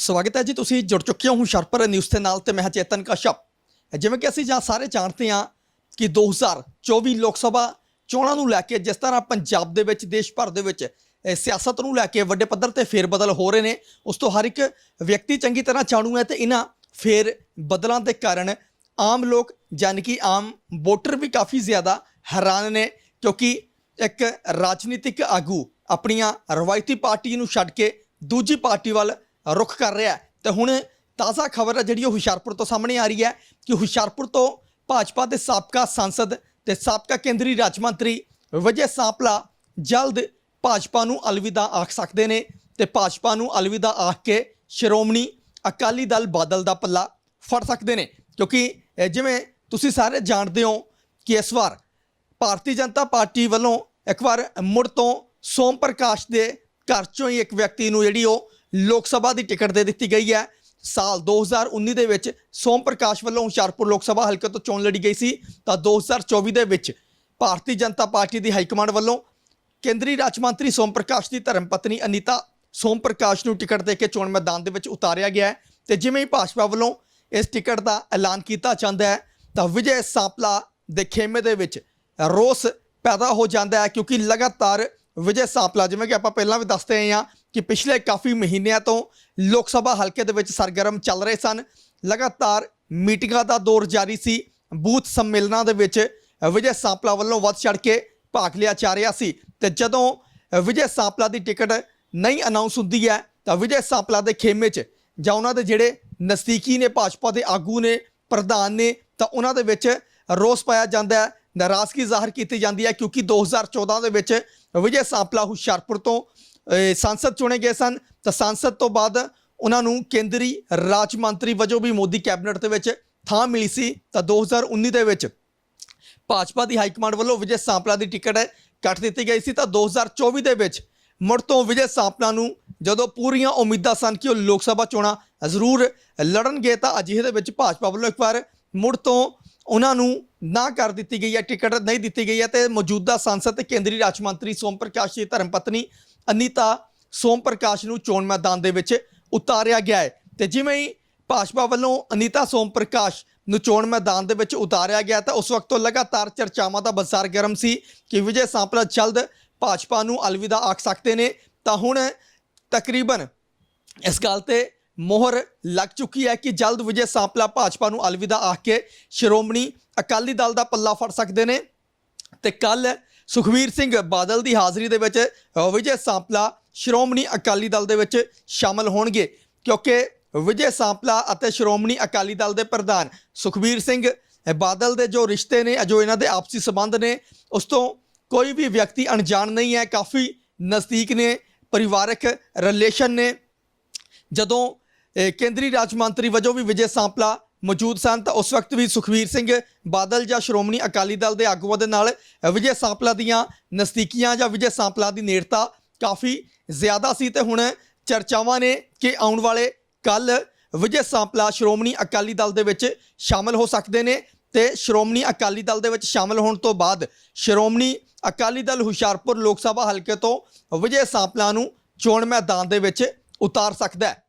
ਸਵਾਗਤ ਹੈ ਜੀ, ਤੁਸੀਂ ਜੁੜ ਚੁੱਕੇ ਹੋ ਸ਼ਰਪਰ ਨਿਊਜ਼ ਦੇ ਨਾਲ ਤੇ ਮੈਂ ਹਾਂ ਚੇਤਨ ਕਸ਼ਪ। ਜਿਵੇਂ ਕਿ ਅਸੀਂ ਜਾਂ ਸਾਰੇ ਜਾਣਦੇ ਹਾਂ ਕਿ 2024 ਲੋਕ ਸਭਾ ਚੋਣਾਂ ਨੂੰ ਲੈ ਕੇ ਜਿਸ ਤਰ੍ਹਾਂ ਪੰਜਾਬ ਦੇ ਵਿੱਚ, ਦੇਸ਼ ਭਰ ਦੇ ਵਿੱਚ ਸਿਆਸਤ ਨੂੰ ਲੈ ਕੇ ਵੱਡੇ ਪੱਧਰ ਤੇ ਫੇਰ ਬਦਲ ਹੋ ਰਹੇ ਨੇ, ਉਸ ਤੋਂ ਹਰ ਇੱਕ ਵਿਅਕਤੀ ਚੰਗੀ ਤਰ੍ਹਾਂ ਜਾਣੂ ਹੈ ਤੇ ਇਹਨਾਂ ਫੇਰ ਬਦਲਾਂ ਦੇ ਕਾਰਨ ਆਮ ਲੋਕ ਯਾਨੀ ਕਿ ਆਮ ਵੋਟਰ ਵੀ ਕਾਫੀ ਜ਼ਿਆਦਾ ਹੈਰਾਨ ਨੇ, ਕਿਉਂਕਿ ਇੱਕ ਰਾਜਨੀਤਿਕ ਆਗੂ ਆਪਣੀਆਂ ਰਵਾਇਤੀ ਪਾਰਟੀ ਨੂੰ ਛੱਡ ਕੇ ਦੂਜੀ ਪਾਰਟੀ ਵੱਲ ਰੁਖ ਕਰ ਰਿਹਾ ਹੈ। ਤੇ ਹੁਣ ਤਾਜ਼ਾ ਖਬਰ ਹੈ ਜਿਹੜੀ ਉਹ ਹੁਸ਼ਿਆਰਪੁਰ ਤੋਂ ਸਾਹਮਣੇ ਆ ਰਹੀ ਹੈ ਕਿ ਹੁਸ਼ਿਆਰਪੁਰ ਤੋਂ ਭਾਜਪਾ ਦੇ ਸਾਬਕਾ ਸਾਂਸਦ ਤੇ ਸਾਬਕਾ ਕੇਂਦਰੀ ਰਾਜ ਮੰਤਰੀ ਵਿਜੇ ਸਾਂਪਲਾ ਜਲਦ ਭਾਜਪਾ ਨੂੰ ਅਲਵਿਦਾ ਆਖ ਸਕਦੇ ਨੇ ਤੇ ਭਾਜਪਾ ਨੂੰ ਅਲਵਿਦਾ ਆਖ ਕੇ ਸ਼੍ਰੋਮਣੀ ਅਕਾਲੀ ਦਲ ਬਾਦਲ ਦਾ ਪੱਲਾ ਫੜ ਸਕਦੇ ਨੇ। ਕਿਉਂਕਿ ਜਿਵੇਂ ਤੁਸੀਂ ਸਾਰੇ ਜਾਣਦੇ ਹੋ ਕਿ ਇਸ ਵਾਰ ਭਾਰਤੀ ਜਨਤਾ ਪਾਰਟੀ ਵੱਲੋਂ ਇੱਕ ਵਾਰ ਮੁੜ ਤੋਂ ਸੋਮ ਪ੍ਰਕਾਸ਼ ਦੇ ਘਰ ਚੋਂ ਹੀ ਇੱਕ ਵਿਅਕਤੀ ਨੂੰ ਜਿਹੜੀ ਉਹ ਲੋਕ ਸਭਾ ਦੀ ਟਿਕਟ ਦੇ ਦਿੱਤੀ ਗਈ ਹੈ। ਸਾਲ 2019 ਦੇ ਵਿੱਚ ਸੋਮ ਪ੍ਰਕਾਸ਼ ਵੱਲੋਂ ਹੁਸ਼ਿਆਰਪੁਰ ਲੋਕ ਸਭਾ ਹਲਕੇ ਤੋਂ ਚੋਣ ਲੜੀ ਗਈ ਸੀ। ਤਾਂ 2024 ਦੇ ਵਿੱਚ ਭਾਰਤੀ ਜਨਤਾ ਪਾਰਟੀ ਦੀ ਹਾਈ ਕਮਾਂਡ ਵੱਲੋਂ ਕੇਂਦਰੀ ਰਾਜ ਮੰਤਰੀ ਸੋਮ ਪ੍ਰਕਾਸ਼ ਦੀ ਧਰਮ ਪਤਨੀ ਅਨੀਤਾ ਸੋਮ ਪ੍ਰਕਾਸ਼ ਨੂੰ ਟਿਕਟ ਦੇ ਕੇ ਚੋਣ ਮੈਦਾਨ ਦੇ ਵਿੱਚ ਉਤਾਰਿਆ ਗਿਆ ਹੈ। ਤੇ ਜਿਵੇਂ ਹੀ ਭਾਜਪਾ ਵੱਲੋਂ ਇਸ ਟਿਕਟ ਦਾ ਐਲਾਨ ਕੀਤਾ ਜਾਂਦਾ ਹੈ, ਤਾਂ ਵਿਜੇ ਸਾਂਪਲਾ ਦੇ ਖੇਮੇ ਦੇ ਵਿੱਚ ਰੋਸ ਪੈਦਾ ਹੋ ਜਾਂਦਾ ਹੈ ਕਿਉਂਕਿ ਲਗਾਤਾਰ ਵਿਜੇ ਸਾਂਪਲਾ ਜਿਵੇਂ ਕਿ ਆਪਾਂ ਪਹਿਲਾਂ ਵੀ ਦੱਸਦੇ ਆਏ ਹਾਂ ਕਿ ਪਿਛਲੇ ਕਾਫੀ ਮਹੀਨਿਆਂ ਤੋਂ ਲੋਕ ਸਭਾ ਹਲਕੇ ਦੇ ਵਿੱਚ ਸਰਗਰਮ ਚੱਲ ਰਹੇ ਸਨ। ਲਗਾਤਾਰ ਮੀਟਿੰਗਾਂ ਦਾ ਦੌਰ ਜਾਰੀ ਸੀ। ਬੂਥ ਸੰਮੇਲਨਾਂ ਦੇ ਵਿੱਚ ਵਿਜੇ ਸਾਂਪਲਾ ਵੱਲੋਂ ਵੱਧ ਚੜ ਕੇ ਭਾਗ ਲਿਆ ਜਾ ਰਿਹਾ ਸੀ ਤੇ ਜਦੋਂ ਵਿਜੇ ਸਾਂਪਲਾ ਦੀ ਟਿਕਟ ਨਹੀਂ ਅਨਾਉਂਸ ਹੁੰਦੀ ਹੈ, ਤਾਂ ਵਿਜੇ ਸਾਂਪਲਾ ਦੇ ਖੇਮੇ 'ਚ ਜਾਂ ਉਹਨਾਂ ਦੇ ਜਿਹੜੇ ਨਜ਼ਦੀਕੀ ਨੇ, ਭਾਜਪਾ ਦੇ ਆਗੂ ਨੇ, ਪ੍ਰਧਾਨ ਨੇ, ਤਾਂ ਉਹਨਾਂ ਦੇ ਵਿੱਚ ਰੋਸ ਪਾਇਆ ਜਾਂਦਾ ਹੈ ਨਾਰਾਜ਼ਗੀ ਜ਼ਾਹਰ ਕੀਤੀ ਜਾਂਦੀ ਹੈ ਕਿਉਂਕਿ 2014 ਦੇ ਵਿੱਚ ਵਿਜੇ ਸਾਂਪਲਾ ਹੁਸ਼ਿਆਰਪੁਰ ਤੋਂ ਸੰਸਦ ਚੁਣੇ ਗਏ ਸਨ। ਤਾਂ ਸੰਸਦ ਤੋਂ ਬਾਅਦ ਉਹਨਾਂ ਨੂੰ ਕੇਂਦਰੀ ਰਾਜ ਮੰਤਰੀ ਵਜੋਂ ਵੀ ਮੋਦੀ ਕੈਬਨਿਟ ਦੇ ਵਿੱਚ ਥਾਂ ਮਿਲੀ ਸੀ। ਤਾਂ 2019 ਦੇ ਵਿੱਚ ਭਾਜਪਾ ਦੀ ਹਾਈ ਕਮਾਂਡ ਵੱਲੋਂ ਵਿਜੇ ਸਾਂਪਲਾ ਦੀ ਟਿਕਟ ਕੱਟ ਦਿੱਤੀ ਗਈ ਸੀ। ਤਾਂ 2024 ਦੇ ਵਿੱਚ ਮੁੜ ਤੋਂ ਵਿਜੇ ਸਾਂਪਲਾ ਨੂੰ ਜਦੋਂ ਪੂਰੀਆਂ ਉਮੀਦਾਂ ਸਨ ਕਿ ਉਹ ਲੋਕ ਸਭਾ ਚੋਣਾਂ ਜ਼ਰੂਰ ਲੜਨਗੇ, ਤਾਂ ਅਜਿਹੇ ਦੇ ਵਿੱਚ ਭਾਜਪਾ ਵੱਲੋਂ ਇੱਕ ਵਾਰ ਮੁੜ ਤੋਂ ਉਹਨਾਂ ਨੂੰ ਨਾ ਕਰ ਦਿੱਤੀ ਗਈ ਹੈ, ਟਿਕਟ ਨਹੀਂ ਦਿੱਤੀ ਗਈ ਹੈ ਤੇ ਮੌਜੂਦਾ ਸੰਸਦ ਤੇ ਕੇਂਦਰੀ ਰਾਜ ਮੰਤਰੀ ਸੋਮ ਪ੍ਰਕਾਸ਼ ਦੀ ਧਰਮ ਪਤਨੀ ਅਨੀਤਾ ਸੋਮ ਪ੍ਰਕਾਸ਼ ਨੂੰ ਚੋਣ ਮੈਦਾਨ ਦੇ ਵਿੱਚ ਉਤਾਰਿਆ ਗਿਆ ਹੈ ਤੇ ਜਿਵੇਂ ਹੀ ਭਾਜਪਾ ਵੱਲੋਂ ਅਨੀਤਾ ਸੋਮ ਪ੍ਰਕਾਸ਼ ਨੂੰ ਚੋਣ ਮੈਦਾਨ ਦੇ ਵਿੱਚ ਉਤਾਰਿਆ ਗਿਆ ਤਾਂ ਉਸ ਵਕਤ ਤੋਂ ਲਗਾਤਾਰ ਚਰਚਾਵਾਂ ਦਾ ਬਜ਼ਾਰ ਗਰਮ ਸੀ ਕਿ ਵਿਜੇ ਸਾਂਪਲਾ ਜਲਦ ਭਾਜਪਾ ਨੂੰ ਅਲਵਿਦਾ ਆਖ ਸਕਦੇ ਨੇ ਤਾਂ ਹੁਣ ਤਕਰੀਬਨ ਇਸ ਗੱਲ ਤੇ ਮੋਹਰ ਲੱਗ ਚੁੱਕੀ ਹੈ ਕਿ ਜਲਦ ਵਿਜੇ ਸਾਂਪਲਾ ਭਾਜਪਾ ਨੂੰ ਅਲਵਿਦਾ ਆਖ ਕੇ ਸ਼੍ਰੋਮਣੀ ਅਕਾਲੀ ਦਲ ਦਾ ਪੱਲਾ ਫੜ ਸਕਦੇ ਨੇ। ਤੇ ਕੱਲ ਸੁਖਵੀਰ ਸਿੰਘ ਬਾਦਲ ਦੀ ਹਾਜ਼ਰੀ ਦੇ ਵਿੱਚ ਵਿਜੇ ਸਾਂਪਲਾ ਸ਼੍ਰੋਮਣੀ ਅਕਾਲੀ ਦਲ ਦੇ ਵਿੱਚ ਸ਼ਾਮਲ ਹੋਣਗੇ। ਕਿਉਂਕਿ ਵਿਜੇ ਸਾਂਪਲਾ ਅਤੇ ਸ਼੍ਰੋਮਣੀ ਅਕਾਲੀ ਦਲ ਦੇ ਪ੍ਰਧਾਨ ਸੁਖਵੀਰ ਸਿੰਘ ਬਾਦਲ ਦੇ ਜੋ ਰਿਸ਼ਤੇ ਨੇ ਜੋ ਇਹਨਾਂ ਦੇ ਆਪਸੀ ਸਬੰਧ ਨੇ, ਉਸ ਤੋਂ ਕੋਈ ਵੀ ਵਿਅਕਤੀ ਅਣਜਾਣ ਨਹੀਂ ਹੈ। ਕਾਫੀ ਨਜ਼ਦੀਕ ਨੇ, ਪਰਿਵਾਰਕ ਰਿਲੇਸ਼ਨ ਨੇ। ਜਦੋਂ ਕੇਂਦਰੀ ਰਾਜ ਮੰਤਰੀ ਵਜੋਂ ਵੀ ਵਿਜੇ ਸਾਂਪਲਾ ਮੌਜੂਦ ਸਨ, ਤਾਂ ਉਸ ਵਕਤ ਵੀ ਸੁਖਵੀਰ ਸਿੰਘ ਬਾਦਲ ਜਾਂ ਸ਼੍ਰੋਮਣੀ ਅਕਾਲੀ ਦਲ ਦੇ ਆਗੂਆਂ ਦੇ ਨਾਲ ਵਿਜੇ ਸਾਂਪਲਾ ਦੀਆਂ ਨਜ਼ਦੀਕੀਆਂ ਜਾਂ ਵਿਜੇ ਸਾਂਪਲਾ ਦੀ ਨੇੜਤਾ ਕਾਫੀ ਜ਼ਿਆਦਾ ਸੀ, ਤੇ ਹੁਣ ਚਰਚਾਵਾਂ ਨੇ ਕਿ ਆਉਣ ਵਾਲੇ ਕੱਲ ਵਿਜੇ ਸਾਂਪਲਾ ਸ਼੍ਰੋਮਣੀ ਅਕਾਲੀ ਦਲ ਦੇ ਵਿੱਚ ਸ਼ਾਮਲ ਹੋ ਸਕਦੇ ਨੇ, ਤੇ ਸ਼੍ਰੋਮਣੀ ਅਕਾਲੀ ਦਲ ਦੇ ਵਿੱਚ ਸ਼ਾਮਲ ਹੋਣ ਤੋਂ ਬਾਅਦ ਸ਼੍ਰੋਮਣੀ ਅਕਾਲੀ ਦਲ ਹੁਸ਼ਿਆਰਪੁਰ ਲੋਕ ਸਭਾ ਹਲਕੇ ਤੋਂ ਵਿਜੇ ਸਾਂਪਲਾ ਨੂੰ ਚੋਣ ਮੈਦਾਨ ਦੇ ਵਿੱਚ ਉਤਾਰ ਸਕਦਾ ਹੈ।